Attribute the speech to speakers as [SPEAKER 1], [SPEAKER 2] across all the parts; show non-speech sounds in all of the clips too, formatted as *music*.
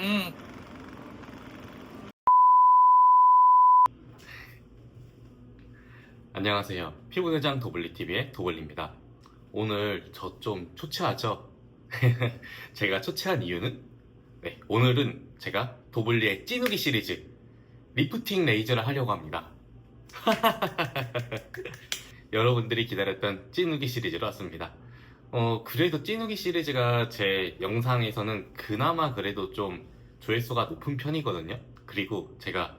[SPEAKER 1] 음.
[SPEAKER 2] 안녕하세요. 피부대장 도블리TV의 도블리입니다. 오늘 저 좀 초췌하죠? *laughs* 제가 초췌한 이유는 네, 오늘은 제가 도블리의 찌누기 시리즈 리프팅 레이저를 하려고 합니다. *laughs* 여러분들이 기다렸던 찌누기 시리즈로 왔습니다. 어, 그래도 찌누기 시리즈가 제 영상에서는 그나마 그래도 좀 조회수가 높은 편이거든요. 그리고 제가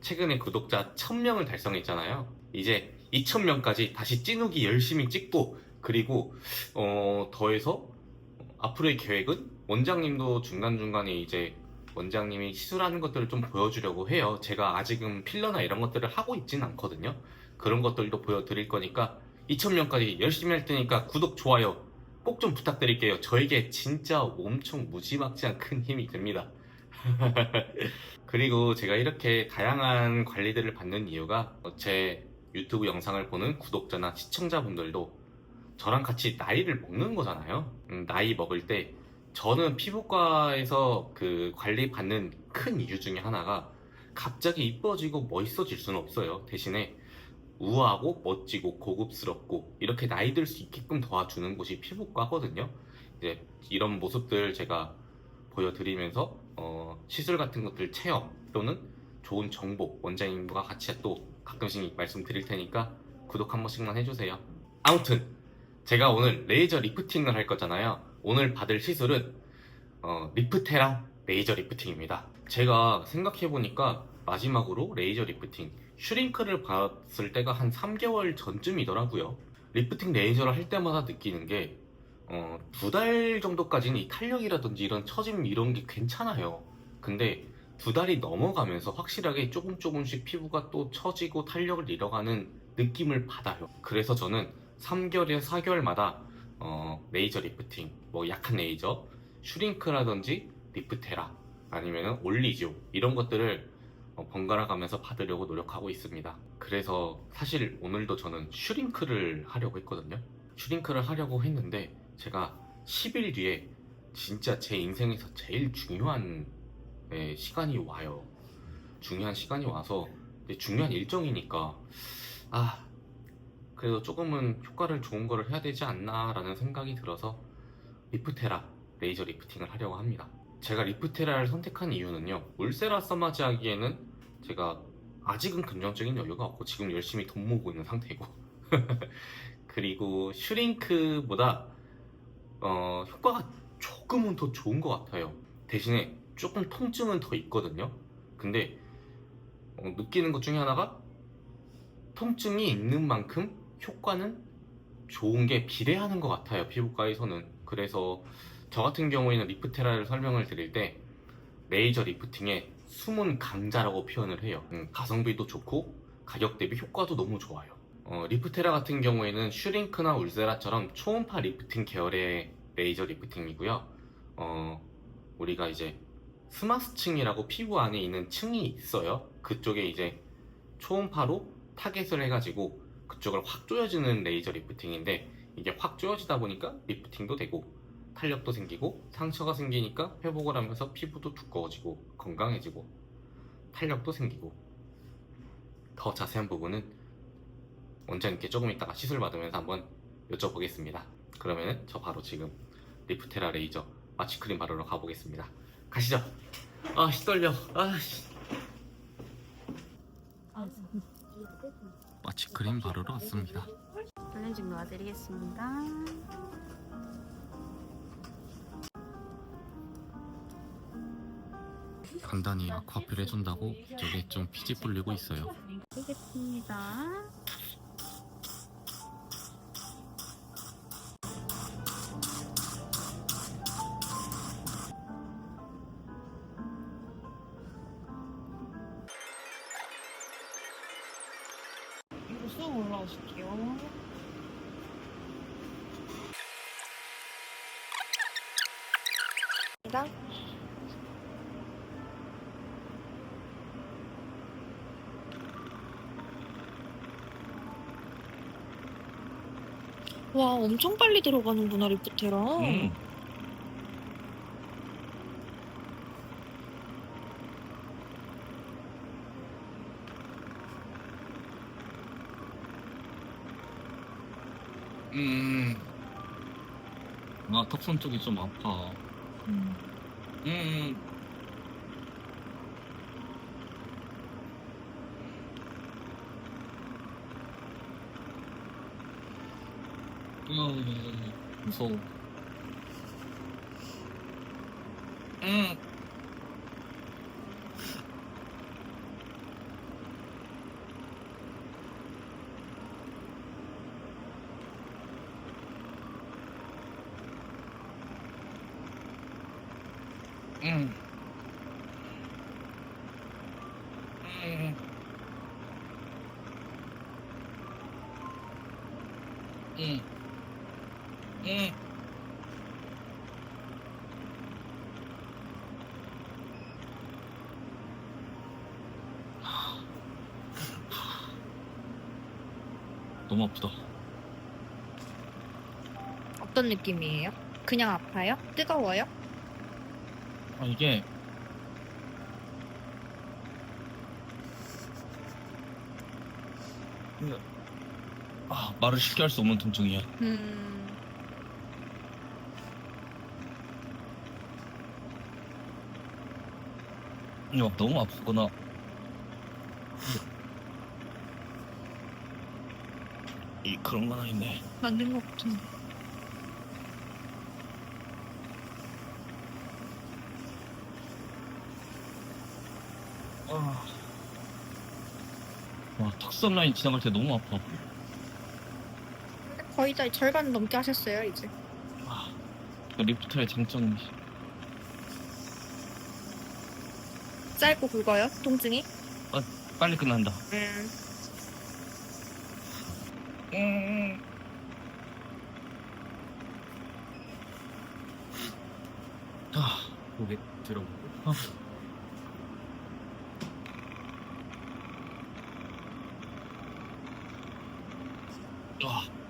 [SPEAKER 2] 최근에 구독자 1000명을 달성했잖아요. 이제 2000명까지 다시 찌누기 열심히 찍고 그리고 어, 더해서 앞으로의 계획은 원장님도 중간중간에 이제 원장님이 시술하는 것들을 좀 보여주려고 해요. 제가 아직은 필러나 이런 것들을 하고 있진 않거든요. 그런 것들도 보여드릴 거니까 2000명까지 열심히 할 테니까 구독, 좋아요 꼭 좀 부탁드릴게요. 저에게 진짜 엄청 무지막지한 큰 힘이 됩니다. *laughs* 그리고 제가 이렇게 다양한 관리들을 받는 이유가 제 유튜브 영상을 보는 구독자나 시청자분들도 저랑 같이 나이를 먹는 거잖아요. 음, 나이 먹을 때 저는 피부과에서 그 관리 받는 큰 이유 중에 하나가 갑자기 이뻐지고 멋있어질 수는 없어요. 대신에 우아하고 멋지고 고급스럽고 이렇게 나이 들 수 있게끔 도와주는 곳이 피부과거든요. 이제 이런 모습들 제가 보여드리면서 어, 시술 같은 것들 체험 또는 좋은 정보 원장님과 같이 또 가끔씩 말씀드릴 테니까 구독 한 번씩만 해주세요. 아무튼 제가 오늘 레이저 리프팅을 할 거잖아요. 오늘 받을 시술은 어, 리프테라 레이저 리프팅입니다. 제가 생각해보니까 마지막으로 레이저 리프팅 슈링크를 받았을 때가 한 3개월 전쯤이더라고요. 리프팅 레이저를 할 때마다 느끼는 게 어, 두 달 정도까지는 이 탄력이라든지 이런 처짐 이런 게 괜찮아요. 근데 두 달이 넘어가면서 확실하게 조금 조금씩 피부가 또 처지고 탄력을 잃어가는 느낌을 받아요. 그래서 저는 3개월에서 4개월마다 어, 레이저 리프팅, 뭐 약한 레이저, 슈링크라든지 리프테라 아니면 올리지오 이런 것들을 어, 번갈아 가면서 받으려고 노력하고 있습니다. 그래서 사실 오늘도 저는 슈링크를 하려고 했거든요. 슈링크를 하려고 했는데 제가 10일 뒤에 진짜 제 인생에서 제일 중요한 네, 시간이 와요. 중요한 시간이 와서 중요한 일정이니까 아 그래도 조금은 효과를 좋은 거를 해야 되지 않나라는 생각이 들어서 리프테라 레이저 리프팅을 하려고 합니다. 제가 리프테라를 선택한 이유는요. 울세라 써마지 하기에는 제가 아직은 금전적인 여유가 없고 지금 열심히 돈 모으고 있는 상태고 *laughs* 그리고 슈링크보다 어, 효과가 조금은 더 좋은 것 같아요. 대신에 조금 통증은 더 있거든요. 근데 어, 느끼는 것 중에 하나가 통증이 있는 만큼 효과는 좋은 게 비례하는 것 같아요. 피부과에서는. 그래서 저 같은 경우에는 리프테라를 설명을 드릴 때 레이저 리프팅의 숨은 강자라고 표현을 해요. 음, 가성비도 좋고 가격 대비 효과도 너무 좋아요. 어, 리프테라 같은 경우에는 슈링크나 울세라처럼 초음파 리프팅 계열의 레이저 리프팅이고요. 어, 우리가 이제 스마스층이라고 피부 안에 있는 층이 있어요. 그쪽에 이제 초음파로 타겟을 해가지고 그쪽을 확 조여주는 레이저 리프팅인데 이게 확 조여지다 보니까 리프팅도 되고 탄력도 생기고 상처가 생기니까 회복을 하면서 피부도 두꺼워지고 건강해지고 탄력도 생기고 더 자세한 부분은 원장님께 조금 이따가 시술 받으면서 한번 여쭤보겠습니다. 그러면 저 바로 지금 리프테라 레이저 마취크림 바르러 가보겠습니다. 가시죠. 아씨 떨려. 아씨. 마취크림 바르러 왔습니다.
[SPEAKER 3] 클렌징 놓아드리겠습니다.
[SPEAKER 2] 간단히 아쿠아필 해준다고 저게 좀 피지 불리고 있어요.
[SPEAKER 3] 드리겠습니다.
[SPEAKER 1] 이거 쑥 올라오실게요.
[SPEAKER 4] 와, 엄청 빨리 들어가는구나, 리프테랑.
[SPEAKER 1] 음.
[SPEAKER 4] 음. 아, 탑선 쪽이 좀 아파.
[SPEAKER 1] 음.
[SPEAKER 4] 음. 음. 무서워. 음. 음. 음. 음. 음. 너무 아프다.
[SPEAKER 1] 어떤 느낌이에요? 그냥 아파요? 뜨거워요?
[SPEAKER 4] 아 이게 이게- 아 말을 쉽게 할 수 없는 통증이야.
[SPEAKER 1] 음.
[SPEAKER 4] 막 너무 아프거나 이 그런 건 아닌데.
[SPEAKER 1] 맞는 것 같은데.
[SPEAKER 4] 아. 와 턱선 라인 지나갈 때 너무 아파.
[SPEAKER 1] 거의 다 절반 넘게 하셨어요, 이제.
[SPEAKER 4] 아, 그 리프트의 장점이
[SPEAKER 1] 짧고 굵어요, 통증이?
[SPEAKER 4] 빨리 끝난다.
[SPEAKER 1] 음.
[SPEAKER 4] 음. 아,
[SPEAKER 5] 고개 들어보고
[SPEAKER 4] 아. 아.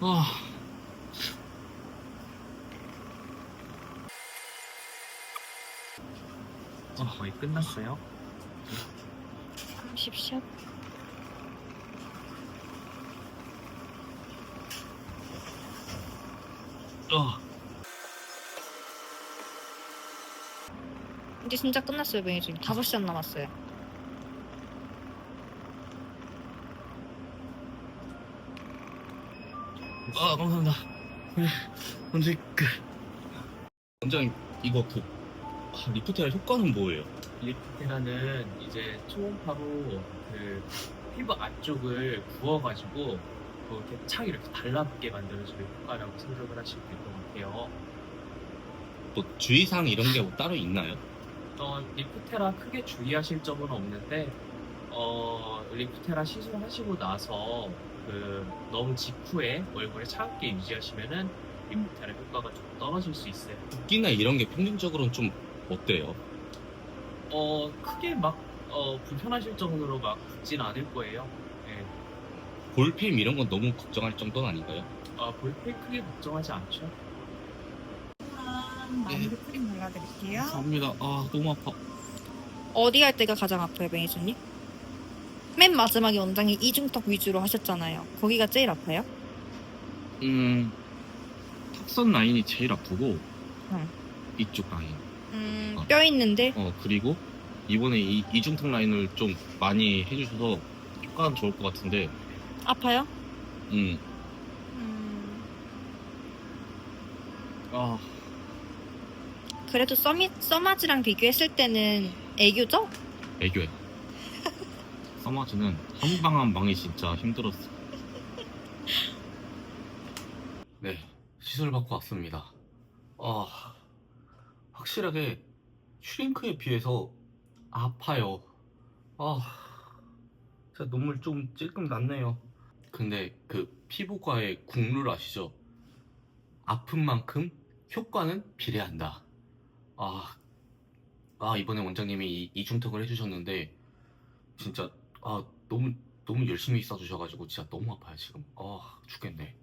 [SPEAKER 4] 아.
[SPEAKER 5] 거의 끝났어요.
[SPEAKER 1] 30샷?
[SPEAKER 4] 아.
[SPEAKER 1] 이제 진짜 끝났어요, 매니저님. 5샷 남았어요.
[SPEAKER 4] 아, 감사합니다. 네, 근데 그 원장님 이거 그 아, 리프트의 효과는 뭐예요?
[SPEAKER 5] 리프테라는 이제 초음파로 그 피부 안쪽을 구워가지고 그렇게 착 이렇게 달라붙게 만들어주는 효과라고 생각을 하시면 될것 같아요.
[SPEAKER 2] 뭐 주의사항 이런 게 따로 있나요?
[SPEAKER 5] 어, 리프테라 크게 주의하실 점은 없는데 어, 리프테라 시술하시고 나서 그 너무 직후에 얼굴에 차갑게 유지하시면은 리프테라 효과가 좀 떨어질 수 있어요.
[SPEAKER 2] 붓기나 이런 게 평균적으로는 좀 어때요?
[SPEAKER 5] 어, 크게 막 어, 불편하실 정도로 막 붓진 않을 거예요. 예.
[SPEAKER 2] 볼펜 이런 건 너무 걱정할 정도는 아닌가요?
[SPEAKER 5] 아, 볼펜 크게 걱정하지 않죠.
[SPEAKER 1] 마무리 크림 발라드릴게요.
[SPEAKER 4] 감사합니다. 아 너무 아파.
[SPEAKER 1] 어디 할 때가 가장 아파요, 매니저님? 맨 마지막에 원장이 이중턱 위주로 하셨잖아요. 거기가 제일 아파요?
[SPEAKER 4] 음 턱선 라인이 제일 아프고
[SPEAKER 1] 응.
[SPEAKER 4] 이쪽 라인.
[SPEAKER 1] 음,
[SPEAKER 4] 어.
[SPEAKER 1] 뼈 있는데
[SPEAKER 4] 어 그리고 이번에 이 이중턱 라인을 좀 많이 해주셔서 효과는 좋을 것 같은데.
[SPEAKER 1] 아파요?
[SPEAKER 4] 음.
[SPEAKER 1] 음,
[SPEAKER 4] 아
[SPEAKER 1] 그래도 써미, 써마지랑 비교했을 때는 애교죠?
[SPEAKER 4] 애교해. 서마즈는 한 방 한 방이 진짜 힘들었어.
[SPEAKER 2] 네, 시술 받고 왔습니다. 아, 확실하게 슈링크에 비해서 아파요. 아, 진짜 눈물 좀 찔끔 났네요. 근데 그 피부과의 국룰 아시죠? 아픈 만큼 효과는 비례한다. 아, 아 이번에 원장님이 이, 이중턱을 해주셨는데 진짜 아 너무 너무 열심히 써주셔가지고 진짜 너무 아파요 지금. 아 죽겠네.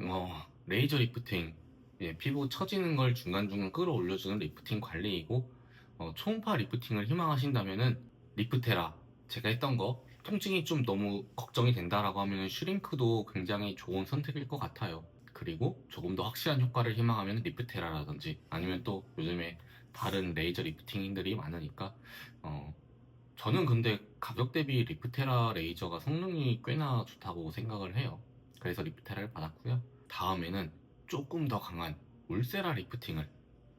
[SPEAKER 2] 어, 레이저 리프팅. 예, 피부 처지는 걸 중간중간 끌어올려주는 리프팅 관리이고, 어, 초음파 리프팅을 희망하신다면은 리프테라 제가 했던 거 통증이 좀 너무 걱정이 된다라고 하면 슈링크도 굉장히 좋은 선택일 것 같아요. 그리고 조금 더 확실한 효과를 희망하면 리프테라라든지 아니면 또 요즘에 다른 레이저 리프팅들이 많으니까 어, 저는 근데 가격 대비 리프테라 레이저가 성능이 꽤나 좋다고 생각을 해요. 그래서 리프테라를 받았고요. 다음에는 조금 더 강한 울세라 리프팅을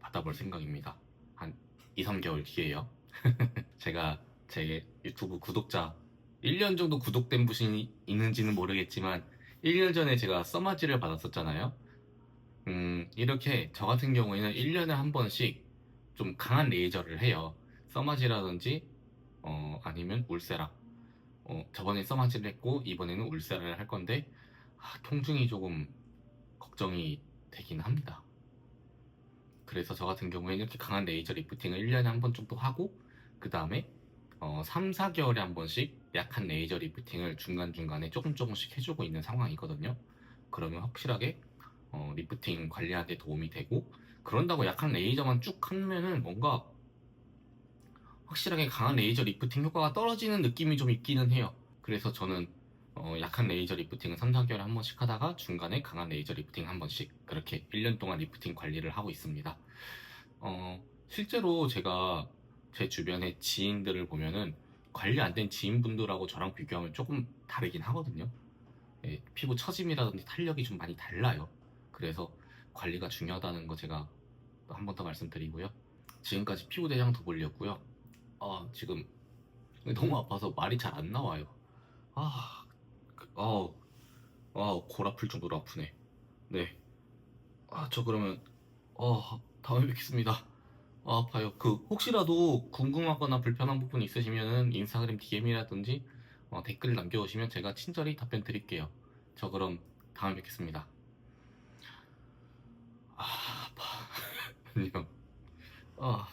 [SPEAKER 2] 받아볼 생각입니다. 한 2, 3개월 뒤에요. *laughs* 제가 제 유튜브 구독자 1년 정도 구독된 분이 있는지는 모르겠지만 1년 전에 제가 써마지를 받았었잖아요. 음, 이렇게 저 같은 경우에는 1년에 한 번씩 좀 강한 레이저를 해요. 써마지라든지 어, 아니면 울세라. 어, 저번에 써마지를 했고 이번에는 울세라를 할 건데 아, 통증이 조금 걱정이 되긴 합니다. 그래서 저 같은 경우에는 이렇게 강한 레이저 리프팅을 1년에 한 번 정도 하고 그 다음에 어, 3, 4개월에 한 번씩 약한 레이저 리프팅을 중간중간에 조금 조금씩 해주고 있는 상황이거든요. 그러면 확실하게 어, 리프팅 관리하는 데 도움이 되고 그런다고 약한 레이저만 쭉 하면은 뭔가 확실하게 강한 레이저 리프팅 효과가 떨어지는 느낌이 좀 있기는 해요. 그래서 저는 어, 약한 레이저 리프팅은 3, 4개월에 한 번씩 하다가 중간에 강한 레이저 리프팅 한 번씩 그렇게 1년 동안 리프팅 관리를 하고 있습니다. 어, 실제로 제가 제 주변의 지인들을 보면은 관리 안 된 지인분들하고 저랑 비교하면 조금 다르긴 하거든요. 예, 피부 처짐이라든지 탄력이 좀 많이 달라요. 그래서 관리가 중요하다는 거 제가 한 번 더 말씀드리고요. 지금까지 피부 대장 더 보려고요. 아 지금 너무 아파서 말이 잘 안 나와요. 아, 그, 아우, 아우 골 아플 정도로 아프네. 네. 아 저 그러면 어 다음에 뵙겠습니다. 아, 아파요. 그 혹시라도 궁금하거나 불편한 부분 있으시면은 인스타그램 DM이라든지 어, 댓글 남겨오시면 제가 친절히 답변 드릴게요. 저 그럼 다음에 뵙겠습니다. 아, 아파. *laughs* 안녕. 아.